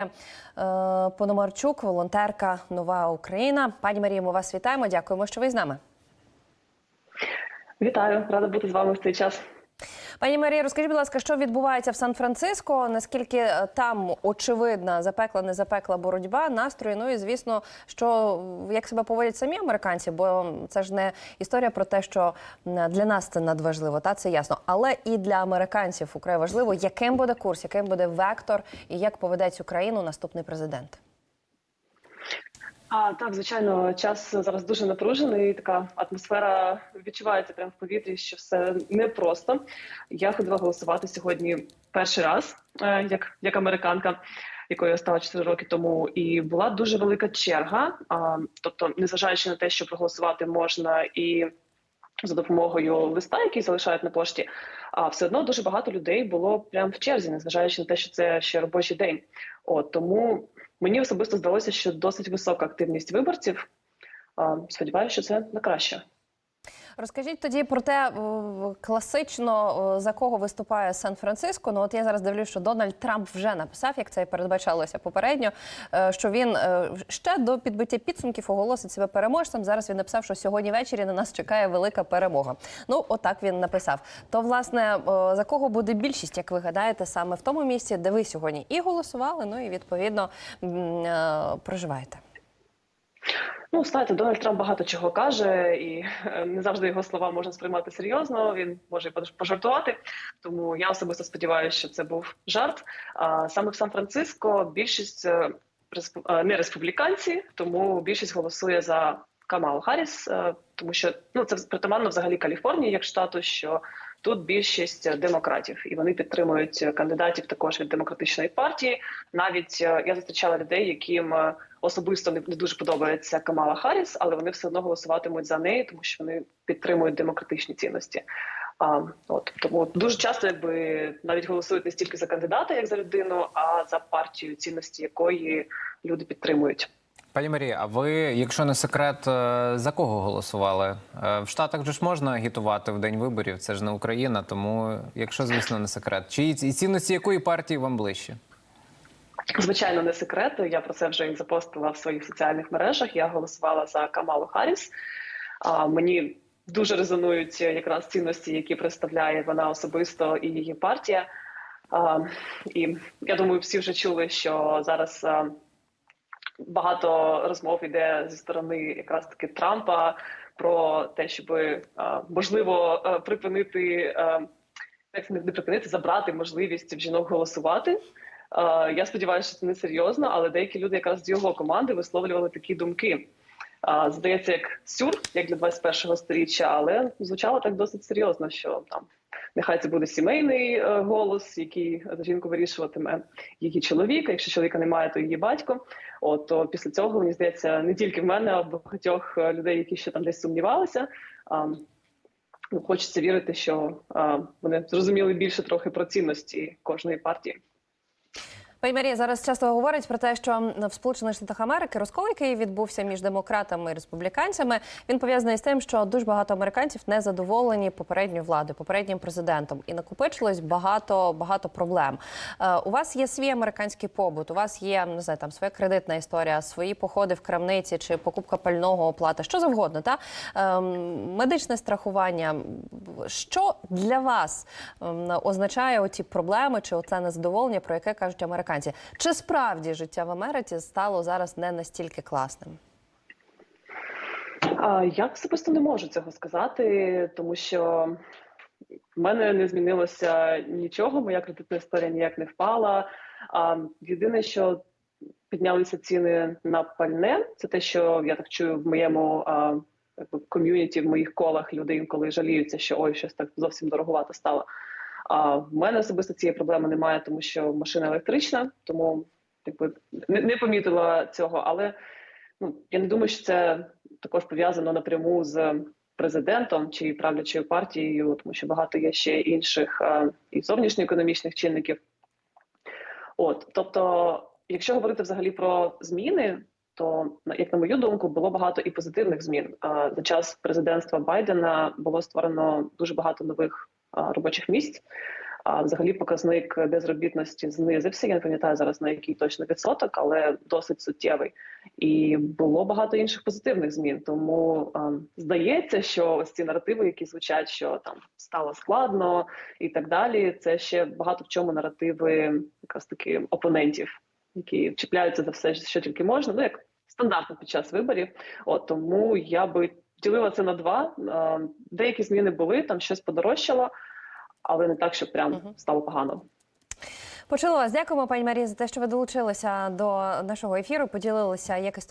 Е, Пономарчук, волонтерка Нова Україна. Пані Марія, ми вас вітаємо. Дякуємо, що ви з нами. Вітаю, рада бути з вами в цей час. Пані Марія, розкажіть, будь ласка, що відбувається в Сан-Франциско? Наскільки е, там очевидна запекла, не запекла боротьба, настрої? Ну і звісно, що як себе поводять самі американці, бо це ж не історія про те, що для нас це надважливо, та це ясно. Але і для американців украй важливо, яким буде курс, яким буде вектор, і як поведеться Україну наступний президент. А так, звичайно, час зараз дуже напружений. Така атмосфера відчувається прямо в повітрі, що все непросто. Я ходила голосувати сьогодні перший раз, е, як, як американка, якою я стала 4 роки тому, і була дуже велика черга. А, тобто, незважаючи на те, що проголосувати можна і за допомогою листа, який залишають на пошті, а все одно дуже багато людей було прямо в черзі, незважаючи на те, що це ще робочий день. От тому мені особисто здалося, що досить висока активність виборців. Сподіваюся, що це на краще. Розкажіть тоді про те, класично за кого виступає Сан-Франциско. Ну от я зараз дивлюсь, що Дональд Трамп вже написав, як це і передбачалося попередньо, е, що він е, ще до підбиття підсумків оголосить себе переможцем. Зараз він написав, що сьогодні ввечері на нас чекає велика перемога. Ну, отак він написав. То власне за кого буде більшість, як ви гадаєте, саме в тому місці, де ви сьогодні і голосували, ну і відповідно е, проживаєте. Ну, знаєте, Дональд Трамп багато чого каже, і е, не завжди його слова можна сприймати серйозно. Він може пожартувати. Тому я особисто сподіваюся, що це був жарт. А саме в Сан-Франциско більшість е, е, не республіканці, тому більшість голосує за Камалу Харріс, тому що ну це притаманно взагалі Каліфорнії як штату, що тут більшість демократів, і вони підтримують кандидатів також від демократичної партії. Навіть е, я зустрічала людей, яким е, особисто не дуже подобається Камала Харріс, але вони все одно голосуватимуть за неї, тому що вони підтримують демократичні цінності. А, от тому дуже часто, якби навіть голосують не стільки за кандидата, як за людину, а за партію, цінності якої люди підтримують. Пані Марія, а ви, якщо не секрет, е, за кого голосували? Е, В Штатах же ж можна агітувати в день виборів, це ж не Україна, тому, якщо, звісно, не секрет. Чи і цінності якої партії вам ближче? Звичайно, не секрет. Я про це вже запостила в своїх соціальних мережах. Я голосувала за Камалу Харріс. Мені дуже резонують якраз цінності, які представляє вона особисто і її партія. І я думаю, всі вже чули, що зараз багато розмов іде зі сторони якраз таки Трампа про те, щоб можливо припинити. як не припинити, забрати можливість в жінок голосувати. Е, Я сподіваюся, що це не серйозно, але деякі люди якраз з його команди висловлювали такі думки. Е, Здається, як сюр, як для 21-го сторіччя, але звучало так досить серйозно, що там нехай це буде сімейний е, голос, який за жінку вирішуватиме її чоловік. а Якщо чоловіка немає, то її батько. От то після цього мені здається, не тільки в мене, а багатьох е, людей, які ще там десь сумнівалися. Ну, хочеться вірити, що вони зрозуміли більше трохи про цінності кожної партії. Пані Марія зараз часто говорять про те, що в Сполучених Штатах Америки розкол, який відбувся між демократами і республіканцями, він пов'язаний з тим, що дуже багато американців не задоволені попередньою владою, попереднім президентом, і накопичилось багато багато проблем. Е, у вас є свій американський побут, у вас є не знаю, там своя кредитна історія, свої походи в крамниці чи покупка пального оплата, що завгодно, та ем, медичне страхування. Що для вас ем, означає оці проблеми чи оце незадоволення, про яке кажуть американці? Чи справді життя в Америці стало зараз не настільки класним? Я особисто не можу цього сказати, тому що в мене не змінилося нічого. Моя кредитна історія ніяк не впала. Єдине, що піднялися ціни на пальне, це те, що я так чую в моєму ком'юніті, в моїх колах люди інколи жаліються, що ой, щось так зовсім дороговато стало. А в мене особисто цієї проблеми немає, тому що машина електрична, тому якби не, не помітила цього. Але ну я не думаю, що це також пов'язано напряму з президентом чи правлячою партією, тому що багато є ще інших е, і зовнішньоекономічних чинників. От, тобто, якщо говорити взагалі про зміни, то як на мою думку, було багато і позитивних змін. За час президентства Байдена було створено дуже багато нових робочих місць. А взагалі показник безробітності знизився. Я не пам'ятаю зараз на який точно відсоток, але досить суттєвий. І було багато інших позитивних змін. Тому е, здається, що ось ці наративи, які звучать, що там стало складно і так далі. Це ще багато в чому наративи якраз таки опонентів, які чіпляються за все, що тільки можна. Ну як стандартно під час виборів. От тому я би ділила це на два. Е, Деякі зміни були, там щось подорожчало, але не так, щоб прям стало погано. Почула вас. Дякуємо, пані Марії, за те, що ви долучилися до нашого ефіру. Поділилися якось